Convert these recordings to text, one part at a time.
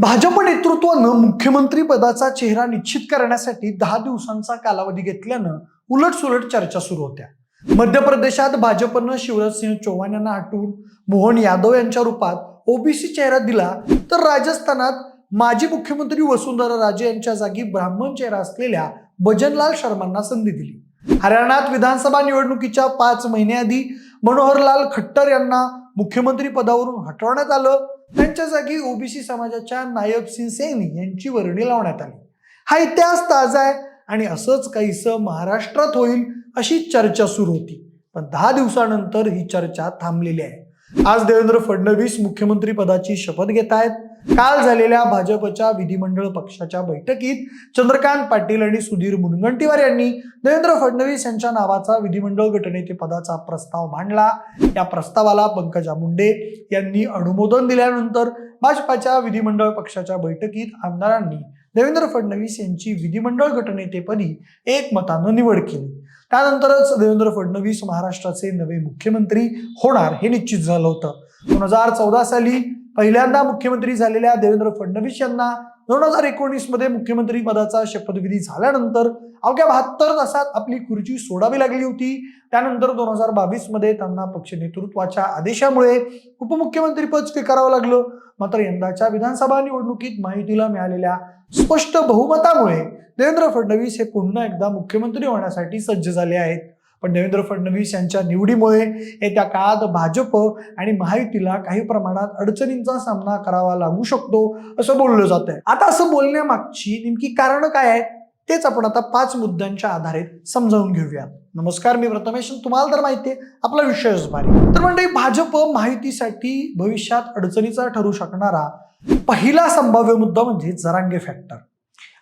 भाजप नेतृत्वानं मुख्यमंत्री पदाचा चेहरा निश्चित करण्यासाठी दहा दिवसांचा कालावधी घेतल्यानं उलटसुलट चर्चा सुरू होत्या. मध्य प्रदेशात भाजपनं शिवराजसिंह चौहान यांना हटवून मोहन यादव यांच्या रूपात ओबीसी चेहरा दिला तर राजस्थानात माजी मुख्यमंत्री वसुंधरा राजे यांच्या जागी ब्राह्मण चेहरा असलेल्या भजनलाल शर्मांना संधी दिली. हरियाणात विधानसभा निवडणुकीच्या पाच महिन्याआधी मनोहरलाल खट्टर यांना मुख्यमंत्री पदावरून हटवण्यात आलं त्यांच्या जागी ओबीसी समाजाच्या नायब सिंह सैनी यांची वर्णी लावण्यात आली. हा इतिहास ताजा आहे आणि असंच काहीसं महाराष्ट्रात होईल अशी चर्चा सुरू होती. पण दहा दिवसानंतर ही चर्चा थांबलेली आहे. आज देवेंद्र फडणवीस मुख्यमंत्री पदाची शपथ घेत आहेत काल झालेल्या भाजपच्या विधिमंडळ पक्षाच्या बैठकीत चंद्रकांत पाटील आणि सुधीर मुनगंटीवार यांनी देवेंद्र फडणवीस यांच्या नावाचा विधिमंडळ गटनेते पदाचा प्रस्ताव मांडला. या प्रस्तावाला पंकजा मुंडे यांनी अनुमोदन दिल्यानंतर भाजपाच्या विधिमंडळ पक्षाच्या बैठकीत आमदारांनी देवेंद्र फडणवीस यांची विधिमंडळ गटनेतेपदी एकमतानं निवड केली. त्यानंतरच देवेंद्र फडणवीस महाराष्ट्राचे नवे मुख्यमंत्री होणार हे निश्चित झालं होतं. दोन हजार चौदा साली पहिल्यांदा मुख्यमंत्री झालेल्या देवेंद्र फडणवीस यांना दोन हजार एकोणीसमध्ये मुख्यमंत्री पदाचा शपथविधी झाल्यानंतर अवघ्या बहात्तर तासात आपली खुर्ची सोडावी लागली होती. त्यानंतर दोन हजार बावीसमध्ये त्यांना पक्ष नेतृत्वाच्या आदेशामुळे उपमुख्यमंत्रीपद स्वीकारावं लागलं. मात्र यंदाच्या विधानसभा निवडणुकीत माहितीला मिळालेल्या स्पष्ट बहुमतामुळे देवेंद्र फडणवीस हे पुन्हा एकदा मुख्यमंत्री होण्यासाठी सज्ज झाले आहेत. पण देवेंद्र फडणवीस यांच्या निवडीमुळे येत्या काळात भाजप आणि महायुतीला काही प्रमाणात अडचणींचा सामना करावा लागू शकतो असं बोललं जात आहे आता असं बोलण्यामागची नेमकी कारण काय आहेत तेच आपण आता पाच मुद्द्यांच्या आधारे समजावून घेऊया. नमस्कार मी प्रथमेश. तुम्हाला तर माहिती आहे आपला विषयच भारी तर म्हणजे भाजप माहितीसाठी भविष्यात अडचणीचा ठरू शकणारा पहिला संभाव्य मुद्दा म्हणजे जरांगे फॅक्टर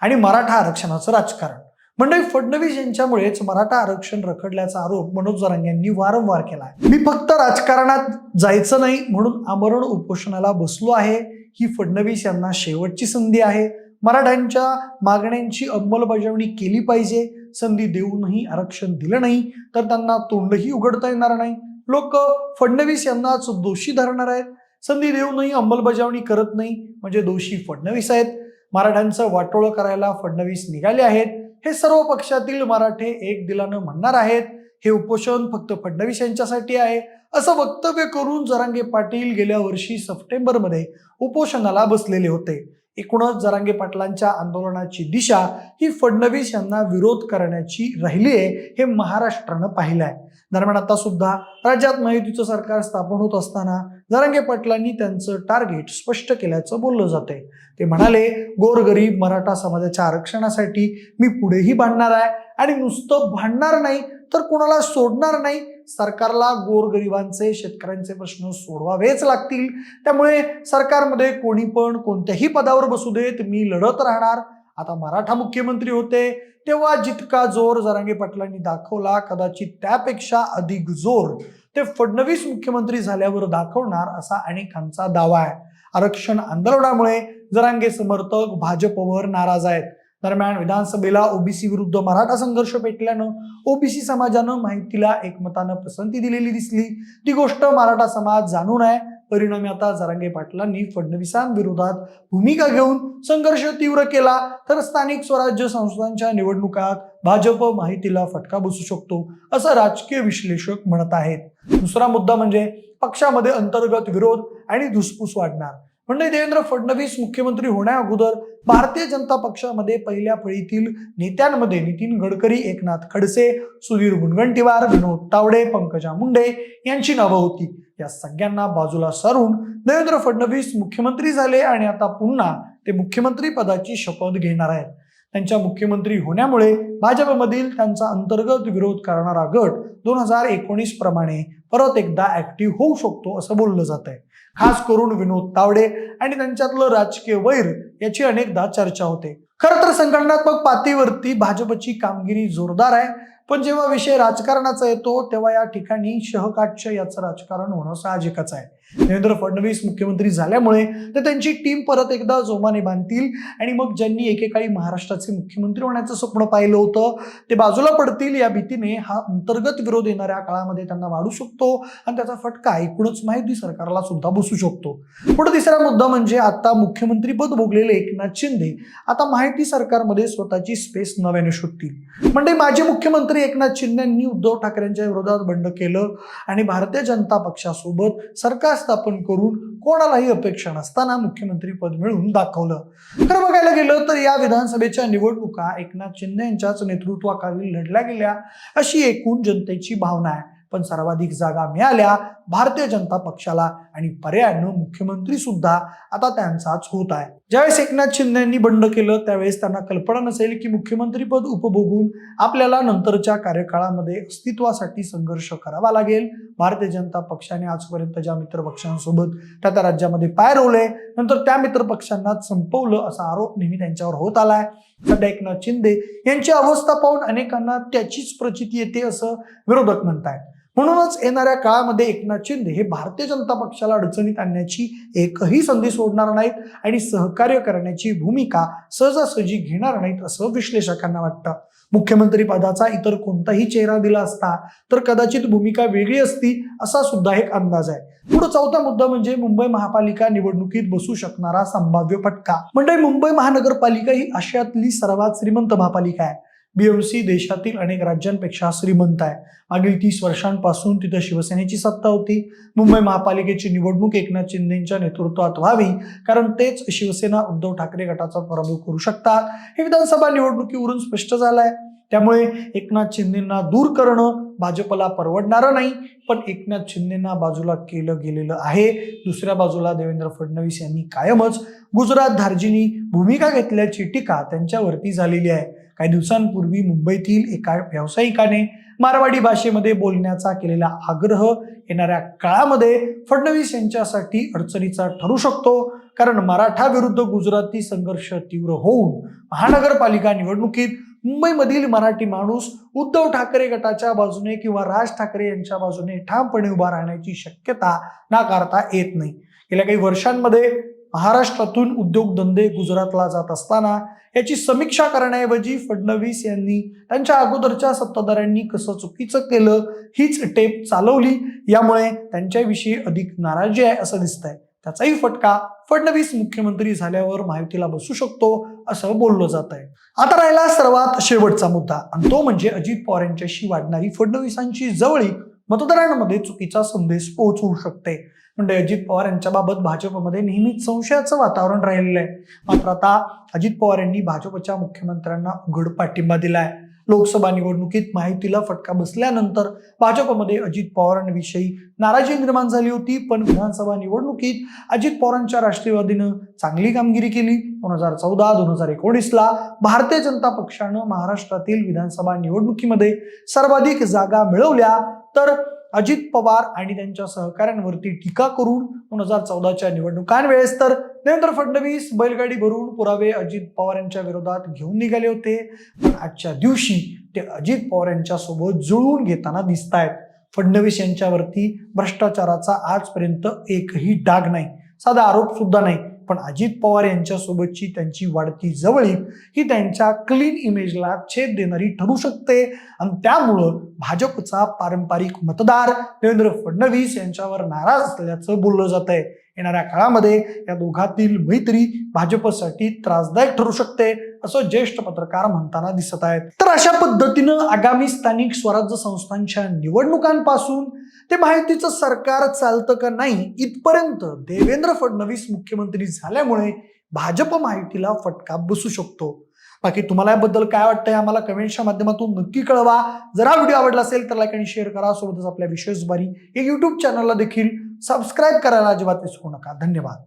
आणि मराठा आरक्षणाचं राजकारण. म्हणजे फडणवीस यांच्यामुळेच मराठा आरक्षण रखडल्याचा आरोप मनोज जरांग यांनी वारंवार केला आहे मी फक्त राजकारणात जायचं नाही म्हणून आमरण उपोषणाला बसलो आहे. ही फडणवीस यांना शेवटची संधी आहे. मराठ्यांच्या मागण्यांची अंमलबजावणी केली पाहिजे. संधी देऊनही आरक्षण दिलं नाही तर त्यांना तोंडही उघडता येणार नाही. लोक फडणवीस यांनाच दोषी धरणार आहेत. संधी देऊनही अंमलबजावणी करत नाही. म्हणजे दोषी फडणवीस आहेत. मराठ्यांचं वाटोळं करायला फडणवीस निघाले आहेत. हे सर्व पक्षातील मराठे एक दिलानं म्हणणार आहेत. हे उपोषण फक्त फडणवीस यांच्यासाठी आहे. असं वक्तव्य करून जरांगे पाटील गेल्या वर्षी सप्टेंबरमध्ये उपोषणाला बसलेले होते. एकूणच जरांगे पाटलांच्या आंदोलनाची दिशा ही फडणवीस यांना विरोध करण्याची राहिली आहे हे महाराष्ट्रानं पाहिलं आहे दरम्यान आता सुद्धा राज्यात महायुतीचं सरकार स्थापन होत असताना जरांगे पाटलांनी त्यांचं टार्गेट स्पष्ट केल्याचं बोललं जातंय. ते म्हणाले गोरगरीब मराठा समाजाच्या आरक्षणासाठी मी पुढेही भांडणार आहे आणि नुसतं भांडणार नाही तर कोणाला सोडणार नाही. सरकारला गोरगरिबांचे शेतकऱ्यांचे प्रश्न सोडवावेच लागतील. त्यामुळे सरकारमध्ये कोणी पण कोणत्याही पदावर बसू देत मी लढत राहणार. आता मराठा मुख्यमंत्री होते तेव्हा जितका जोर जरांगे पाटलांनी दाखवला कदाचित त्यापेक्षा अधिक जोर ते फडणवीस मुख्यमंत्री झाल्यावर दाखवणार असा अनेकांचा दावा आहे. आरक्षण आंदोलनामुळे जरांगे समर्थक भाजपवर नाराज आहेत. दरम्यान विधानसभेला ओबीसी विरुद्ध मराठा संघर्ष पेटल्यानं ओबीसी समाजानं माहितीला एकमतानं पसंती दिलेली दिसली. ती गोष्ट मराठा समाज जाणून आहे. परिणामी आता जरांगे पाटलांनी फडणवीसांविरोधात भूमिका घेऊन संघर्ष तीव्र केला तर स्थानिक स्वराज्य संस्थांच्या निवडणुकात भाजप माहितीला फटका बसू शकतो असं राजकीय विश्लेषक म्हणत आहेत. दुसरा मुद्दा म्हणजे पक्षामध्ये अंतर्गत विरोध आणि धुसफूस वाढणार. म्हणजे देवेंद्र फडणवीस मुख्यमंत्री होण्या अगोदर भारतीय जनता पक्षामध्ये पहिल्या फळीतील नेत्यांमध्ये नितीन गडकरी एकनाथ खडसे सुधीर मुनगंटीवार विनोद तावडे पंकजा मुंडे यांची नावं होती. या सगळ्यांना बाजूला सारून देवेंद्र फडणवीस मुख्यमंत्री झाले आणि आता पुन्हा ते मुख्यमंत्री पदाची शपथ घेणार आहेत. त्यांच्या मुख्यमंत्री होण्यामुळे भाजपमधील त्यांचा अंतर्गत विरोध करणारा गट दोन हजार एकोणीस प्रमाणे परत एकदा ऍक्टिव्ह होऊ शकतो असं बोललं जात आहे खास करून विनोद तावडे आणि त्यांच्यातलं राजकीय वैर याची अनेकदा चर्चा होते. खरं तर संघटनात्मक पातळीवरती भाजपची कामगिरी जोरदार आहे पण जेव्हा विषय राजकारणाचा येतो तेव्हा या ठिकाणी शहकाक्ष याचं राजकारण होणं साहजिकच आहे. देवेंद्र फडणवीस मुख्यमंत्री झाल्यामुळे तर त्यांची टीम परत एकदा जोमाने बांधतील. आणि मग ज्यांनी एकेकाळी महाराष्ट्राचे मुख्यमंत्री होण्याचं स्वप्न पाहिलं होतं ते बाजूला पडतील या भीतीने हा अंतर्गत विरोध येणाऱ्या काळामध्ये त्यांना वाढू शकतो आणि त्याचा फटका एकूणच माहिती सरकारला सुद्धा बसू शकतो. पुढे तिसरा मुद्दा म्हणजे आता मुख्यमंत्री पद भोगलेले एकनाथ शिंदे आता माहिती सरकारमध्ये स्वतःची स्पेस नव्याने शोधतील. म्हणजे माजी मुख्यमंत्री एकनाथ शिंदे यांनी उद्धव ठाकरेंच्या विरोधात बंड केलं आणि भारतीय जनता पक्षासोबत सरकार स्थापन करून कोणालाही अपेक्षा नसताना मुख्यमंत्री पद मिळवून दाखवलं. खरं बघायला गेलं तर या विधानसभेच्या निवडणुका एकनाथ शिंदे यांच्याच नेतृत्वाखाली लढल्या गेल्या अशी एकूण जनतेची भावना आहे. पण सर्वाधिक जागा मिळाल्या भारतीय जनता पक्षाला आणि पर्यायानं मुख्यमंत्री सुद्धा आता त्यांचाच होत आहे. ज्यावेळेस एकनाथ शिंदे यांनी बंड केलं त्यावेळेस त्यांना कल्पना नसेल की मुख्यमंत्रीपद उपभोगून आपल्याला नंतरच्या कार्यकाळामध्ये अस्तित्वासाठी संघर्ष करावा लागेल. भारतीय जनता पक्षाने आजपर्यंत ज्या मित्र पक्षांसोबत त्या त्या राज्यामध्ये पाय रोवले नंतर त्या मित्र पक्षांना संपवलं असा आरोप नेहमी त्यांच्यावर होत आलाय. सध्या एकनाथ शिंदे यांची अवस्था पाहून अनेकांना त्याचीच प्रचिती येते असं विरोधक म्हणतायत. म्हणूनच येणाऱ्या काळामध्ये एकनाथ शिंदे हे भारतीय जनता पक्षाला अडचणीत आणण्याची एकही संधी सोडणार नाहीत आणि सहकार्य करण्याची भूमिका सहजासहजी घेणार नाहीत असं विश्लेषकांना वाटतं. मुख्यमंत्री पदाचा इतर कोणताही चेहरा दिला असता तर कदाचित भूमिका वेगळी असती असा सुद्धा एक अंदाज आहे. पुढे चौथा मुद्दा म्हणजे मुंबई महापालिका निवडणुकीत बसू शकणारा संभाव्य फटका. म्हणजे मुंबई महानगरपालिका ही आशियातली सर्वात श्रीमंत महापालिका आहे. बीएमसी देशातील अनेक राज्यांपेक्षा श्रीमंत आहे. मागील तीस वर्षांपासून तिथं शिवसेनेची सत्ता होती. मुंबई महापालिकेची निवडणूक एकनाथ शिंदेच्या नेतृत्वात व्हावी कारण तेच शिवसेना उद्धव ठाकरे गटाचा पराभव करू शकतात. हे विधानसभा निवडणुकीवरून स्पष्ट झालंय. त्यामुळे एकनाथ शिंदेना दूर करणं भाजपला परवडणारं नाही पण एकनाथ शिंदेना बाजूला केलं गेलेलं आहे. दुसऱ्या बाजूला देवेंद्र फडणवीस यांनी कायमच गुजरात धार्जिनी भूमिका घेतल्याची टीका त्यांच्यावरती झालेली आहे. काही दिवसांपूर्वी मुंबईतील एका व्यावसायिकाने मारवाडी भाषेमध्ये बोलण्याचा केलेला आग्रह येणाऱ्या काळामध्ये फडणवीस यांच्यासाठी अडचणीचा ठरू शकतो कारण मराठा विरुद्ध गुजराती संघर्ष तीव्र होऊन महानगरपालिका निवडणुकीत मुंबईमधील मराठी माणूस उद्धव ठाकरे गटाच्या बाजूने किंवा राज ठाकरे यांच्या बाजूने ठामपणे उभा राहण्याची शक्यता नाकारता येत नाही. गेल्या काही वर्षांमध्ये महाराष्ट्रातून उद्योगधंदे गुजरातला जात असताना याची समीक्षा करण्याऐवजी फडणवीस यांनी त्यांच्या अगोदरच्या सत्ताधाऱ्यांनी कसं चुकीचं केलं हीच टेप चालवली यामुळे त्यांच्याविषयी अधिक नाराजी आहे असं दिसतंय. त्याचाही फटका फडणवीस मुख्यमंत्री झाल्यावर माहितीला बसू शकतो असं बोललं जात आहे. आता राहिला सर्वात शेवटचा मुद्दा आणि तो म्हणजे अजित पवार यांच्याशी वाढणारी फडणवीसांची जवळीक मतदारांमध्ये चुकीचा संदेश पोहोचवू शकते. म्हणजे अजित पवार यांच्याबाबत भाजपमध्ये नेहमीच संशयाचं वातावरण राहिलेलं आहे. मात्र आता अजित पवार यांनी भाजपच्या मुख्यमंत्र्यांना उघड पाठिंबा दिलाय. लोकसभा निवडणुकीत माहितीला फटका बसल्यानंतर भाजपमध्ये अजित पवारांविषयी नाराजी निर्माण झाली होती पण विधानसभा निवडणुकीत अजित पवारांच्या राष्ट्रवादीनं चांगली कामगिरी केली. दोन हजार चौदा दोन हजार एकोणीसला भारतीय जनता पक्षानं महाराष्ट्रातील विधानसभा निवडणुकीमध्ये सर्वाधिक जागा मिळवल्या. तर अजित पवार आणि त्यांच्या सहकाऱ्यांवरती टीका करून दोन हजार चौदाच्या निवडणुकांवेळेस तर देवेंद्र फडणवीस बैलगाडी भरून पुरावे अजित पवार यांच्या विरोधात घेऊन निघाले होते. पण आजच्या दिवशी ते अजित पवार यांच्या सोबत जुळवून घेताना दिसत आहेत फडणवीस यांच्यावरती भ्रष्टाचाराचा आजपर्यंत एकही डाग नाही. साधा आरोप सुद्धा नाही. पण अजित पवार यांच्यासोबतची त्यांची वाढती जवळीक ही त्यांच्या क्लीन इमेजला छेद देणारी ठरू शकते. आणि त्यामुळं भाजपचा पारंपरिक मतदार देवेंद्र फडणवीस यांच्यावर नाराज असल्याचं बोललं जात आहे येणाऱ्या काळामध्ये या दोघातील मैत्री भाजपसाठी त्रासदायक ठरू शकते असं ज्येष्ठ पत्रकार म्हणताना दिसत आहेत. तर अशा पद्धतीनं आगामी स्थानिक स्वराज्य संस्थांच्या निवडणुकांपासून ते माहितीचं सरकार चालतं का नाही इथपर्यंत देवेंद्र फडणवीस मुख्यमंत्री झाल्यामुळे भाजप माहितीला फटका बसू शकतो. बाकी तुम्हाला याबद्दल काय वाटतंय आम्हाला कमेंटच्या माध्यमातून नक्की कळवा. जर हा व्हिडिओ आवडला असेल तर लाईक आणि शेअर करा. सोबतच आपल्या विशेष बारी एक युट्यूब चॅनलला देखील सबस्क्राईब करायला अजिबात विसरू नका. धन्यवाद.